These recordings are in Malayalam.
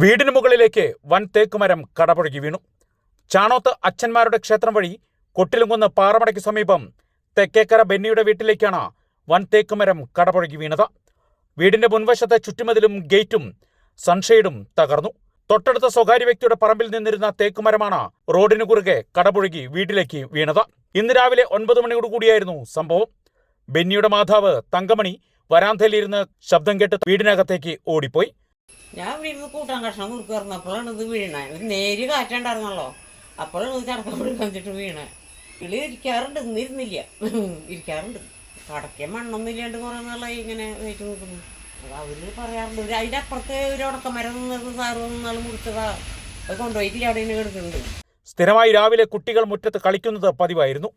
വീടിന് മുകളിലേക്ക് വൻ തേക്കുമരം കടപുഴകി വീണു. ചാണോത്ത് അച്ഛന്മാരുടെ ക്ഷേത്രം വഴി കൊട്ടിലുംകുന്ന് പാറമടയ്ക്ക് സമീപം തെക്കേക്കര ബെന്നിയുടെ വീട്ടിലേക്കാണ് വൻ തേക്കുമരം കടപുഴകി വീണത്. വീടിന്റെ മുൻവശത്തെ ചുറ്റുമതിലും ഗേറ്റും സൺഷെയ്ഡും തകർന്നു. തൊട്ടടുത്ത സ്വകാര്യ വ്യക്തിയുടെ പറമ്പിൽ നിന്നിരുന്ന തേക്കുമരമാണ് റോഡിനു കുറുകെ കടപുഴകി വീട്ടിലേക്ക് വീണത്. ഇന്ന് രാവിലെ ഒൻപത് മണിയോട് കൂടിയായിരുന്നു സംഭവം. ബെന്നിയുടെ മാതാവ് തങ്കമണി വരാന്തയിലിരുന്ന് ശബ്ദം കേട്ട് വീടിനകത്തേക്ക് ഓടിപ്പോയി. ഞാൻ ഇരുന്ന് കൂട്ടാൻ കഷ്ണം കുറുക്കുറന്നപ്പോഴാണ് ഇത് വീണേ. ഒരു നേരി കാറ്റുണ്ടായിരുന്നല്ലോ. അപ്പോഴാണ് ഇത് ചടക്കപ്പുഴ വന്നിട്ട് വീണേ. കിളി ഇരിക്കാറുണ്ട്. ഇന്നിരുന്നില്ല ഇരിക്കാറുണ്ട്. കടക്കേ മണ്ണൊന്നും ഇല്ലാണ്ട് കുറേ നാളായി ഇങ്ങനെ വെയിറ്റ് നോക്കുന്നു. അത് അവർ പറയാറുണ്ട്. ഒരു അതിന്റെ അപ്പുറത്തെ ഒരു ഉടക്കമരം നിന്നത് സാറ് നാൾ മുറിച്ചതാ. അത് കൊണ്ടുപോയിട്ടില്ല. അവിടെ ഇങ്ങനെ കിടക്കുന്നുണ്ട്. സ്ഥിരമായി രാവിലെ കുട്ടികൾ മുറ്റത്ത് കളിക്കുന്നത് പതിവായിരുന്നു.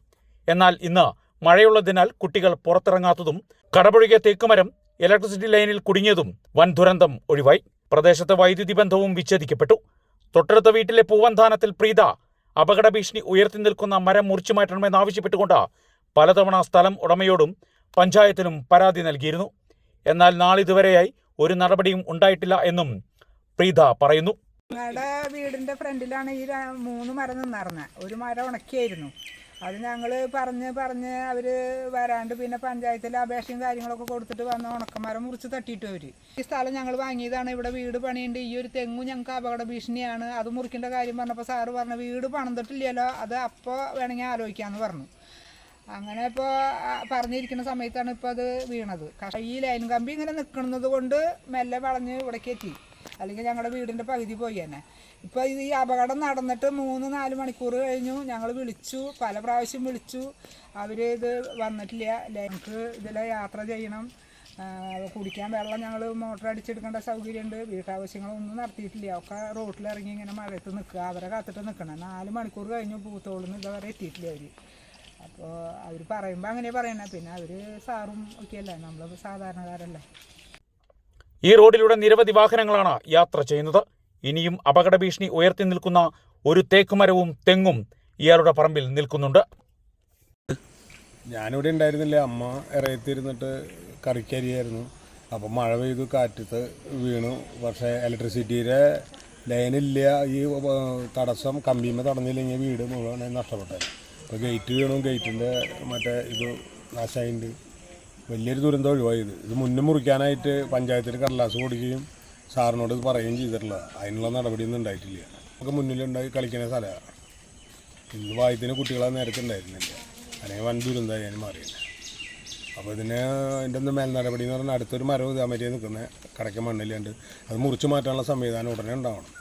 എന്നാൽ ഇന്ന് മഴയുള്ളതിനാൽ കുട്ടികൾ പുറത്തിറങ്ങാത്തതും കടപുഴകിയ തേക്കുമരം ഇലക്ട്രിസിറ്റി ലൈനിൽ കുടുങ്ങിയതും വൻ ദുരന്തം ഒഴിവായി പ്രദേശത്തെ വൈദ്യുതി ബന്ധവും വിച്ഛേദിക്കപ്പെട്ടു. തൊട്ടടുത്ത വീട്ടിലെ പൂവന്താനത്തിൽ പ്രീത അപകട ഭീഷണി ഉയർത്തി നിൽക്കുന്ന മരം മുറിച്ചു മാറ്റണമെന്നാവശ്യപ്പെട്ടുകൊണ്ട് പലതവണ സ്ഥലം ഉടമയോടും പഞ്ചായത്തിനും പരാതി നൽകിയിരുന്നു. എന്നാൽ നാളിതുവരെയായി ഒരു നടപടിയും ഉണ്ടായിട്ടില്ല എന്നും പ്രീത പറയുന്നു. വീടിന്റെ ഫ്രണ്ടിലാണ് ഈ മൂന്ന് മരം നിന്നറിഞ്ഞ ഒരു മരം ഉണക്കിയായിരുന്നു. അത് ഞങ്ങൾ പറഞ്ഞ് പറഞ്ഞ് അവർ വരാണ്ട് പിന്നെ പഞ്ചായത്തിൽ അപേക്ഷയും കാര്യങ്ങളൊക്കെ കൊടുത്തിട്ട് വന്ന ഉണക്കമരം മുറിച്ച് തട്ടിയിട്ട് അവർ ഈ സ്ഥലം ഞങ്ങൾ വാങ്ങിയതാണ്. ഇവിടെ വീട് പണിയുണ്ട്. ഈ ഒരു തെങ്ങും ഞങ്ങൾക്ക് അപകട ഭീഷണിയാണ്. അത് മുറിക്കേണ്ട കാര്യം പറഞ്ഞപ്പോൾ സാറ് പറഞ്ഞു വീട് പണിതിട്ടില്ലല്ലോ. അത് അപ്പോൾ വേണമെങ്കിൽ ആലോചിക്കാമെന്ന് പറഞ്ഞു. അങ്ങനെ ഇപ്പോൾ പറഞ്ഞിരിക്കുന്ന സമയത്താണ് ഇപ്പോൾ അത് വീണത്. ഈ ലൈൻ കമ്പി ഇങ്ങനെ നിൽക്കുന്നത് കൊണ്ട് മെല്ലെ വളഞ്ഞ് ഇവിടേക്ക് എത്തി. അല്ലെങ്കിൽ ഞങ്ങളുടെ വീടിന്റെ പകുതി പോയി തന്നെ. ഇപ്പോൾ ഇത് ഈ അപകടം നടന്നിട്ട് മൂന്ന് നാല് മണിക്കൂർ കഴിഞ്ഞു. ഞങ്ങൾ വിളിച്ചു പല പ്രാവശ്യം വിളിച്ചു. അവർ ഇത് വന്നിട്ടില്ല. ലൈക്ക് ഇതിൽ യാത്ര ചെയ്യണം. കുടിക്കാൻ വെള്ളം ഞങ്ങൾ മോട്ടർ അടിച്ചെടുക്കേണ്ട സൗകര്യമുണ്ട് വീട്ടാവശ്യങ്ങളൊന്നും നടത്തിയിട്ടില്ല. ഒക്കെ റോട്ടിലിറങ്ങി ഇങ്ങനെ മഴയത്ത് നിൽക്കുക അവരെ കാത്തിട്ട് നിൽക്കണം നാല് മണിക്കൂർ കഴിഞ്ഞു പൂത്തോളിന്ന് ഇതുവരെ എത്തിയിട്ടില്ല അവർ അപ്പോൾ അവർ പറയുമ്പോൾ അങ്ങനെ പറയണേ. പിന്നെ അവർ സാറും ഒക്കെയല്ലേ. നമ്മൾ സാധാരണക്കാരല്ലേ. ഈ റോഡിലൂടെ നിരവധി വാഹനങ്ങളാണ് യാത്ര ചെയ്യുന്നത്. ഇനിയും അപകട ഭീഷണി ഉയർത്തി നിൽക്കുന്ന ഒരു തേക്കുമരവും തെങ്ങും ഇയാളുടെ പറമ്പിൽ നിൽക്കുന്നുണ്ട്. ഞാനിവിടെ ഉണ്ടായിരുന്നില്ല. അമ്മ ഇറയത്തിരുന്നിട്ട് കറിക്കരിയായിരുന്നു. അപ്പം മഴ പെയ്തു കാറ്റത്ത് വീണു. പക്ഷേ ഇലക്ട്രിസിറ്റിയുടെ ലൈനില്ല. ഈ തടസ്സം കമ്പിമ തടഞ്ഞില്ലെങ്കിൽ വീട് മുഴുവൻ നഷ്ടപ്പെട്ടത് അപ്പോൾ ഗേറ്റ് വീണു. ഗേറ്റിന്റെ മറ്റേ ഇത് നാശമായിട്ടുണ്ട് വലിയൊരു ദുരന്തം ഒഴിവായത്. ഇത് മുന്നേ മുറിക്കാനായിട്ട് പഞ്ചായത്തിൽ കടലാസ് കൊടുക്കുകയും സാറിനോട് പറയുകയും ചെയ്തിട്ടില്ല അതിനുള്ള നടപടിയൊന്നും ഉണ്ടായിട്ടില്ല. നമുക്ക് മുന്നിലുണ്ടായി കളിക്കുന്ന സ്ഥലമാണ് ഇന്ന് വായത്തിന് കുട്ടികളെ നേരത്തെ ഉണ്ടായിരുന്നില്ല. അല്ലെങ്കിൽ വൻ ദുരന്തമായി ഞാൻ മാറിയില്ല അപ്പോൾ ഇതിന് അതിന്റെ ഒന്ന് മേൽ നടപടി എന്ന് പറഞ്ഞാൽ അടുത്തൊരു മരം ഇതാ മറ്റേ നിൽക്കുന്ന കടയ്ക്ക് മണ്ണിലുണ്ട് അത് മുറിച്ച് മാറ്റാനുള്ള സംവിധാനം ഉടനെ ഉണ്ടാവണം.